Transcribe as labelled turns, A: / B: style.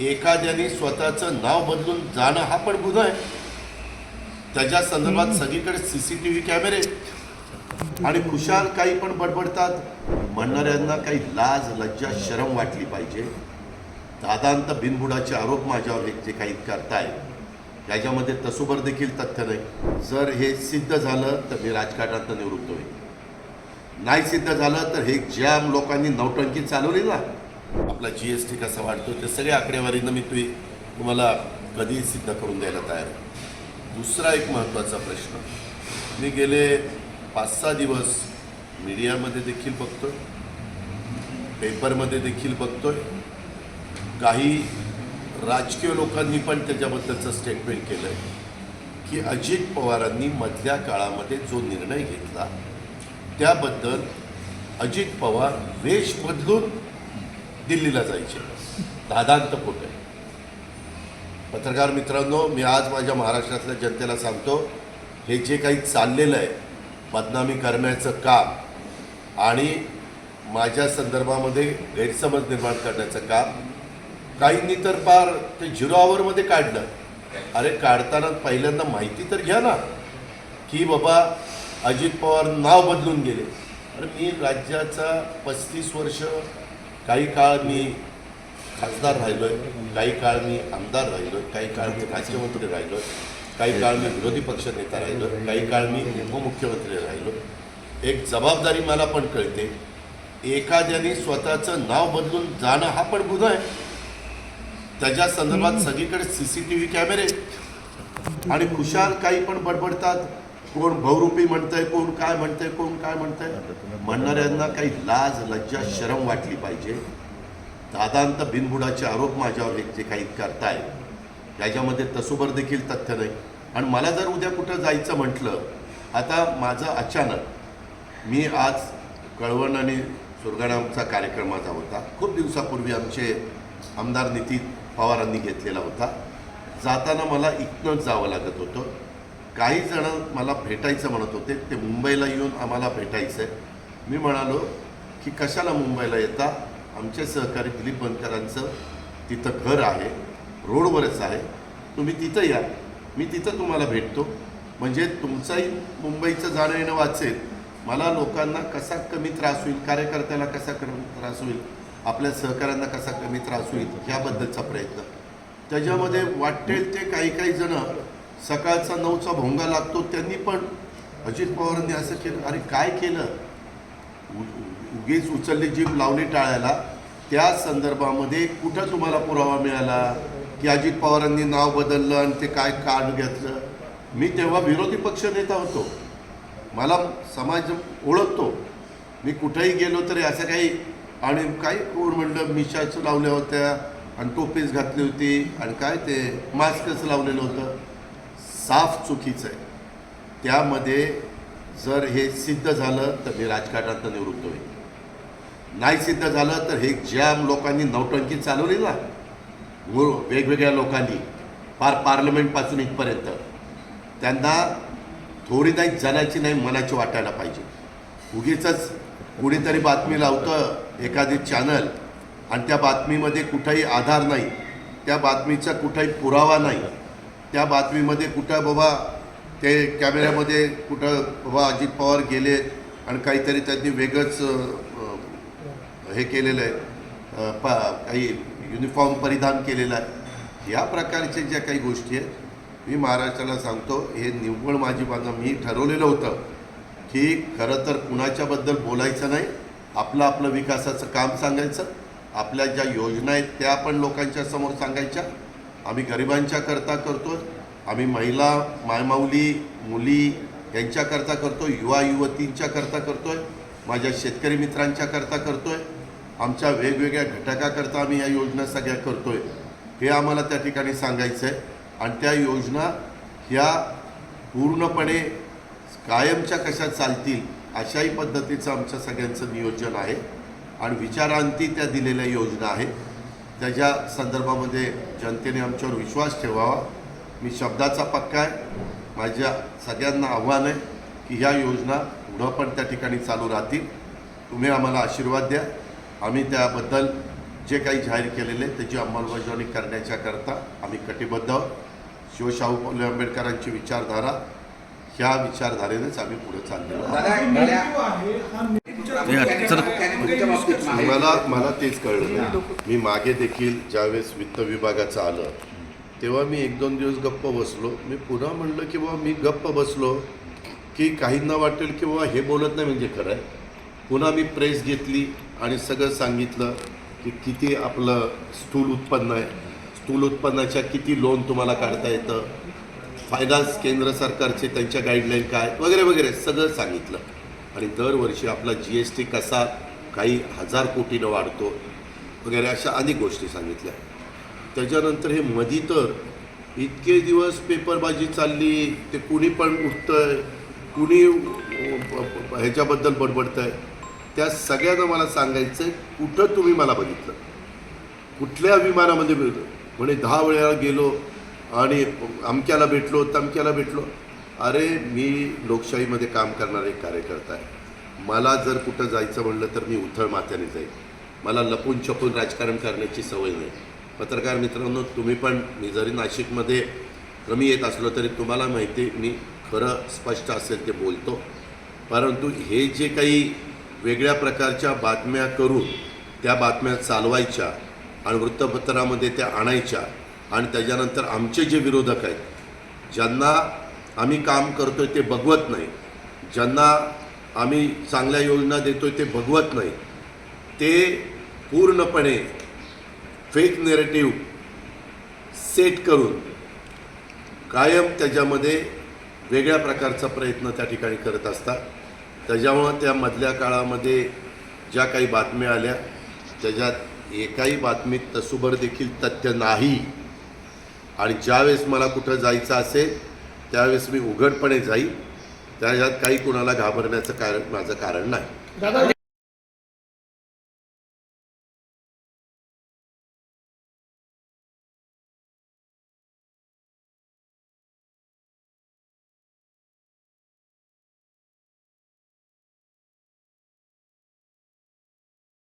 A: एखाद्याने स्वतःचं नाव बदलून जाणं हा पण गुन्हा आहे. त्याच्या संदर्भात सगळीकडे सी सी टी व्ही कॅमेरे. आणि खुशाल काही पण बडबडतात. म्हणणाऱ्यांना काही लाज लज्जा शरम वाटली पाहिजे. दादांत बिनबुडाचे आरोप माझ्यावर जे काही करताय त्याच्यामध्ये तसोबर देखील तथ्य नाही. जर हे सिद्ध झालं तर मी राजकारणात निवृत्त होईल नाही सिद्ध झालं तर हे ज्या लोकांनी नौटंकी चालवली ना आपला जी एस टी कसा वाढतो ते सगळ्या आकडेवारीनं मी तुम्ही तुम्हाला कधीही सिद्ध करून द्यायला तयार दुसरा एक महत्त्वाचा प्रश्न मी गेले पाच सहा दिवस मीडियामध्ये देखील बघतोय पेपरमध्ये देखील बघतोय काही राजकीय लोकांनी पण त्याच्याबद्दलचं स्टेटमेंट केलं आहे की अजित पवारांनी मधल्या काळामध्ये जो निर्णय घेतला त्याबद्दल अजित पवार वेश बदलून दिल्लीला जायचे. दादांत खोटं आहे. पत्रकार मित्रांनो मी आज माझ्या महाराष्ट्रातल्या जनतेला सांगतो हे जे काही चाललेलं आहे बदनामी करण्याचं काम आणि माझ्या संदर्भामध्ये गैरसमज निर्माण करण्याचं काम काहींनी तर फार ते झिरो आवरमध्ये काढलं. अरे काढताना पहिल्यांदा माहिती तर घ्या ना की बाबा अजित पवार नाव बदलून गेले. अरे मी राज्याचा पस्तीस वर्ष काही काळ मी खासदार राहिलो आहे काही काळ मी आमदार राहिलो आहे काही काळ मी राज्यमंत्री राहिलो आहे काही काळ मी विरोधी पक्षनेता राहिलो काही काळ मी उपमुख्यमंत्री राहिलो एक जबाबदारी मला पण कळते एखाद्याने स्वतःचं नाव बदलून जाणं हा पण गुन्हा आहे. त्याच्या संदर्भात सगळीकडे सी सी टी व्ही कॅमेरे. आणि खुशाल काही पण बडबडतात कोण बहुरूपी म्हणतंय कोण काय म्हणतंय कोण काय म्हणतंय? म्हणणाऱ्यांना काही लाज लज्जा शरम वाटली पाहिजे. दादांत बिनबुडाचे आरोप माझ्यावर हे जे काही करताय त्याच्यामध्ये तसोबर देखील तथ्य नाही. आणि मला जर उद्या कुठं जायचं म्हटलं आता माझं अचानक मी आज कळवण आणि सुरगाणामचा कार्यक्रम माझा होता. खूप दिवसापूर्वी आमचे आमदार नितीन पवारांनी घेतलेला होता. जाताना मला इथनंच जावं लागत होतं. काही जण मला भेटायचं म्हणत होते ते मुंबईला येऊन आम्हाला भेटायचं. आहे मी म्हणालो की कशाला मुंबईला येता? आमचे सहकारी दिलीप बनकरांचं तिथं घर आहे रोडवरच आहे. तुम्ही तिथं या. मी तिथं तुम्हाला भेटतो. म्हणजे तुमचाही मुंबईचं जाणं येणं वाचेल. मला लोकांना कसा कमी त्रास होईल कार्यकर्त्याला कसा कमी त्रास होईल आपल्या सहकाऱ्यांना कसा कमी त्रास होईल ह्याबद्दलचा प्रयत्न. त्याच्यामध्ये वाटेल ते काही काही जणं सकाळचा नऊचा भोंगा लागतो त्यांनी पण अजित पवारांनी असं केलं अरे काय केलं? उगीच उचलली जीभ लावली टाळायला. त्या संदर्भामध्ये कुठं तुम्हाला पुरावा मिळाला? की अजित पवारांनी नाव बदललं आणि ते काय कार्ड घेतलं? मी तेव्हा विरोधी पक्ष नेता होतो. मला समाज ओळखतो. मी कुठंही गेलो तरी असं काही आणि काही कोण म्हणलं मिशाच लावल्या होत्या आणि टोपीच घातली होती आणि काय ते मास्कच लावलेलं होतं. साफ चुकीचं आहे. त्यामध्ये जर हे सिद्ध झालं तर मी राजकारणात निवृत्त होईल. नाही सिद्ध झालं तर हे ज्या लोकांनी नौटंकी चालवली ना मु- वेगवेगळ्या लोकांनी पार पार्लमेंटपासून इथपर्यंत त्यांना थोडी नाही जनाची नाही मनाची वाटायला पाहिजे. उगीच कुणीतरी बातमी लावतं एखादी चॅनल आणि त्या बातमीमध्ये कुठंही आधार नाही त्या बातमीचा कुठंही पुरावा नाही. त्या बातमीमध्ये कुठं बाबा ते कॅमेऱ्यामध्ये कुठं बाबा अजित पवार गेले आणि काहीतरी त्यांनी वेगळंच हे केलेलं आहे. प पा काही युनिफॉर्म परिधान केलेला आहे. या प्रकारच्या ज्या काही गोष्टी आहेत मी महाराष्ट्राला सांगतो हे निव्वळ माझी बांधा मी ठरवलेलं होतं की खरं तर कुणाच्याबद्दल बोलायचं नाही आपलं आपलं विकासाचं काम सांगायचं आपल्या ज्या योजना आहेत त्या पण लोकांच्या समोर सांगायच्या आम्ही गरिबांच्या करता करतो आम्ही महिला मायमाऊली मुली यांच्याकरता करतो युवा युवतींच्या करता आहे माझ्या शेतकरी मित्रांच्या करता आहे आमच्या वेगवेगळ्या घटकाकरता आम्ही या योजना सगळ्या करतो आहे हे आम्हाला त्या ठिकाणी सांगायचं आहे आणि त्या योजना ह्या पूर्णपणे कायमच्या कशा चालतील अशाही पद्धतीचं आमच्या सगळ्यांचं नियोजन आहे. आणि विचारांती त्या दिलेल्या योजना आहेत. त्याच्या संदर्भामध्ये जनतेने आमच्यावर विश्वास ठेवावा मी शब्दाचा पक्का आहे. माझ्या सगळ्यांना आव्हान आहे की ह्या योजना पुढं पण त्या ठिकाणी चालू राहतील. तुम्ही आम्हाला आशीर्वाद द्या. आम्ही त्याबद्दल जे काही जाहीर केलेले आहे त्याची अंमलबजावणी करण्याच्या करता आम्ही कटिबद्ध आहोत. शिवशाहू फुले आंबेडकरांची विचारधारा ह्या विचारधारेनेच आम्ही पुढे चाललेलो मला मला तेच कळलं. नाही मी मागे देखील ज्यावेळेस वित्त विभागाचं आलं तेव्हा मी एक दोन दिवस गप्प बसलो. मी पुन्हा म्हणलं की बाबा मी गप्प बसलो की काहींना वाटेल की बाबा हे बोलत नाही म्हणजे खरं आहे. पुन्हा मी प्रेस घेतली आणि सगळं सांगितलं की किती आपलं स्थूल उत्पन्न आहे. स्थूल उत्पन्नाच्या किती लोन तुम्हाला काढता येतं? फायनान्स केंद्र सरकारचे त्यांच्या गाईडलाईन काय? वगैरे वगैरे सगळं सांगितलं. आणि दरवर्षी आपला जी एस टी कसा काही हजार कोटीनं वाढतो वगैरे अशा अनेक गोष्टी सांगितल्या. त्याच्यानंतर हे मधी तर इतके दिवस पेपरबाजी चालली ते कुणी पण उठतंय कुणी ह्याच्याबद्दल बडबडतं आहे त्या सगळ्यांना मला सांगायचं आहे कुठं तुम्ही मला बघितलं? कुठल्या विमानामध्ये मिळतं म्हणे दहा वेळेला गेलो आणि अमक्याला भेटलो तमक्याला भेटलो. अरे मी लोकशाहीमध्ये काम करणारा एक कार्यकर्ता आहे. मला जर कुठं जायचं म्हणलं तर मी उथळ माथ्याने जाईल मला लपून छपून राजकारण करण्याची सवय नाही. पत्रकार मित्रांनो तुम्ही पण मी जरी नाशिकमध्ये कमी येत असलो तरी तुम्हाला माहिती आहे, मी खरं स्पष्ट असेल ते बोलतो. परंतु हे जे काही वेगळ्या प्रकारच्या बातम्या करून त्या बातम्या चालवायच्या आणि वृत्तपत्रामध्ये त्या आणायच्या आणि त्याच्यानंतर आमचे जे विरोधक आहेत ज्यांना आम्ही काम करतो आहे ते बघवत नाही. ज्यांना आम्ही चांगल्या योजना देतो आहे ते बघवत नाही. ते पूर्णपणे फेक नेरेटिव्ह सेट करून कायम त्याच्यामध्ये वेगळ्या प्रकारचा प्रयत्न त्या ठिकाणी करत असतात. त्याच्यामुळं त्या मधल्या काळामध्ये ज्या काही बातम्या आल्या त्याच्यात एकाही बातमीत तसुभर देखील तथ्य नाही. आणि ज्यावेळेस मला कुठं जायचं असेल त्यावेळेस मी उघडपणे जाईल. त्याच्यात काही कुणाला घाबरण्याचं कारण माझं कारण नाही.
B: दादा